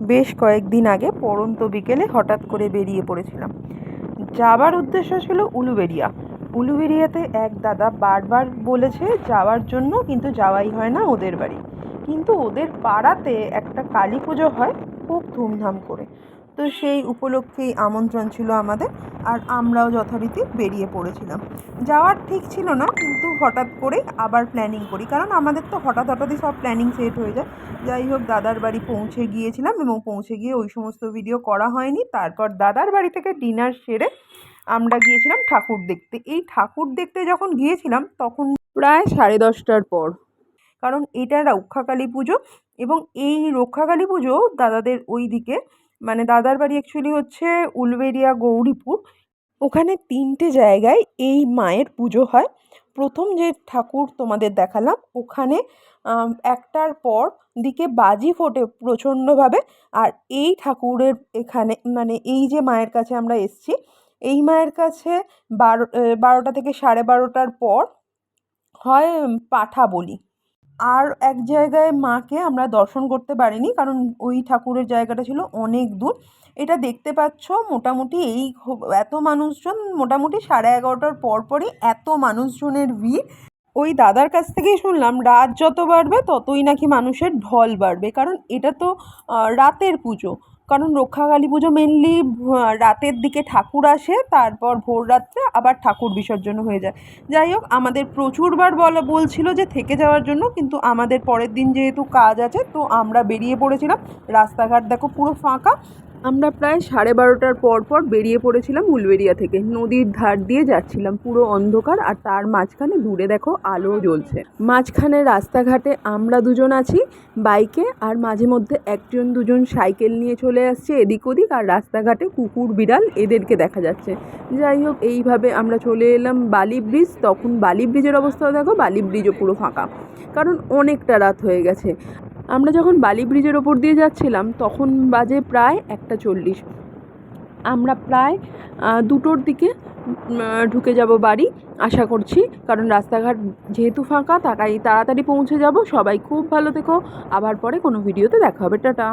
বেশ কয়েকদিন আগে পড়ন্ত বিকেলে হঠাৎ করে বেরিয়ে পড়েছিলাম। যাবার উদ্দেশ্য ছিল উলুবেরিয়া উলুবেরিয়াতে এক দাদা বারবার বলেছে যাওয়ার জন্য কিন্তু যাওয়াই হয় না ওদের বাড়ি। কিন্তু ওদের পাড়াতে একটা কালী পুজো হয়, খুব ধুমধাম করে। তো সেই উপলক্ষেই আমন্ত্রণ ছিল আমাদের আর আমরাও যথারীতি বেরিয়ে পড়েছিলাম। যাওয়ার ঠিক ছিল না, কিন্তু হঠাৎ করে আবার প্ল্যানিং করি। কারণ আমাদের তো হঠাৎ হঠাৎই সব প্ল্যানিং সেট হয়ে যায়। যাই হোক, দাদার বাড়ি পৌঁছে গিয়েছিলাম এবং পৌঁছে গিয়ে ওই সমস্ত ভিডিও করা হয়নি। তারপর দাদার বাড়ি থেকে ডিনার সেরে আমরা গিয়েছিলাম ঠাকুর দেখতে। এই ঠাকুর দেখতে যখন গিয়েছিলাম, তখন প্রায় সাড়ে দশটার পর। কারণ এটা রক্ষাকালী পুজো এবং এই রক্ষাকালী পুজো দাদাদের ওই দিকে মানে দাদার বাড়ি অ্যাকচুয়ালি হচ্ছে উলবেরিয়া গৌরীপুর। ওখানে তিনটে জায়গায় এই মায়ের পুজো হয়। প্রথম যে ঠাকুর তোমাদের দেখালাম, ওখানে একটার পর দিকে বাজি ফোটে প্রচণ্ডভাবে। আর এই ঠাকুরের এখানে মানে এই যে মায়ের কাছে আমরা এসছি, এই মায়ের কাছে বারো বারোটা থেকে সাড়ে বারোটার পর হয় পাঠা বলি। আর এক জায়গায় মাকে আমরা দর্শন করতে পারিনি, কারণ ওই ঠাকুরের জায়গাটা ছিল অনেক দূর। এটা দেখতে পাচ্ছ মোটামুটি এই এত মানুষজন মোটামুটি সাড়ে এগারোটার পরপরই এত মানুষজনের ভিড়। ওই দাদার কাছ থেকেই শুনলাম, রাত যত বাড়বে ততই নাকি মানুষের ঢল বাড়বে, কারণ এটা তো রাতের পুজো। কারণ রক্ষাকালী পুজো মেনলি রাতের দিকে ঠাকুর আসে, তারপর ভোর রাত্রে আবার ঠাকুর বিসর্জন হয়ে যায়। যাই হোক, আমাদের প্রচুরবার বলা, বলছিল যে থেকে যাওয়ার জন্য, কিন্তু আমাদের পরের দিন যেহেতু কাজ আছে, তো আমরা বেরিয়ে পড়েছিলাম। রাস্তাঘাট দেখো পুরো ফাঁকা। আমরা প্রায় সাড়ে বারোটার পর পর বেরিয়ে পড়েছিলাম উলবেড়িয়া থেকে। নদীর ধার দিয়ে যাচ্ছিলাম পুরো অন্ধকার আর তার মাঝখানে দূরে দেখো আলো জ্বলছে। মাঝখানে রাস্তাঘাটে আমরা দুজন আছি, বাইকে আর মাঝে মধ্যে একজন দুজন সাইকেল নিয়ে চলে আসছে এদিক ওদিক আর রাস্তাঘাটে কুকুর, বিড়াল এদেরকে দেখা যাচ্ছে। যাই হোক, এইভাবে আমরা চলে এলাম বালি ব্রিজ। তখন বালি ব্রিজের অবস্থাও দেখো, বালি ব্রিজও পুরো ফাঁকা। কারণ অনেকটা রাত হয়ে গেছে। আমরা যখন বালি ব্রিজের ওপর দিয়ে যাচ্ছিলাম, তখন বাজে প্রায় একটা চল্লিশ। আমরা প্রায় দুটোর দিকে ঢুকে যাব বাড়ি, আশা করছি। কারণ রাস্তাঘাট যেহেতু ফাঁকা তাকাই তাড়াতাড়ি পৌঁছে যাব। সবাই খুব ভালো থেকো। আবার পরে কোনো ভিডিওতে দেখা হবে। টাটা।